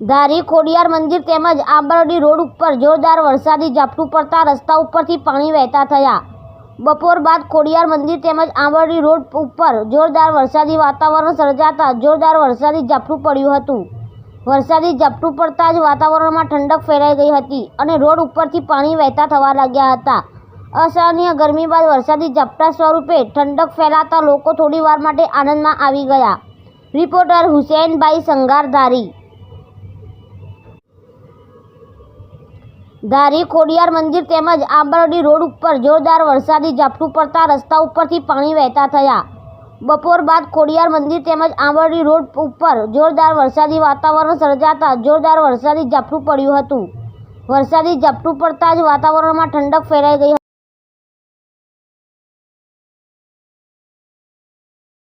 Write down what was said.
ધારી ખોડિયાર મંદિર તેમજ આંબરડી રોડ ઉપર જોરદાર વરસાદી ઝાપટું પડતા રસ્તા ઉપરથી પાણી વહેતા થયા. બપોર બાદ ખોડિયાર મંદિર તેમજ આંબરડી રોડ ઉપર જોરદાર વરસાદી વાતાવરણ સર્જાતા જોરદાર વરસાદી ઝાપટું પડ્યું હતું. વરસાદી ઝાપટું પડતા જ વાતાવરણમાં ઠંડક ફેલાઈ ગઈ હતી અને રોડ ઉપરથી પાણી વહેતા થવા લાગ્યા હતા. અસહનીય ગરમી બાદ વરસાદી ઝાપટા સ્વરૂપે ઠંડક ફેલાતા લોકો થોડી વાર માટે આનંદમાં આવી ગયા. રિપોર્ટર હુસેનભાઈ સંગાર ધારી ખોડિયાર મંદિર તેમજ આંબરડી રોડ ઉપર જોરદાર વરસાદી ઝાપટું પડતા રસ્તા ઉપરથી પાણી વહેતા થયા. બપોર બાદ ખોડિયાર મંદિર તેમજ આંબરડી રોડ ઉપર જોરદાર વરસાદી વાતાવરણ સર્જાતા જોરદાર વરસાદી ઝાપટું પડ્યું હતું. વરસાદી ઝાપટું પડતા જ વાતાવરણમાં ઠંડક ફેલાઈ ગઈ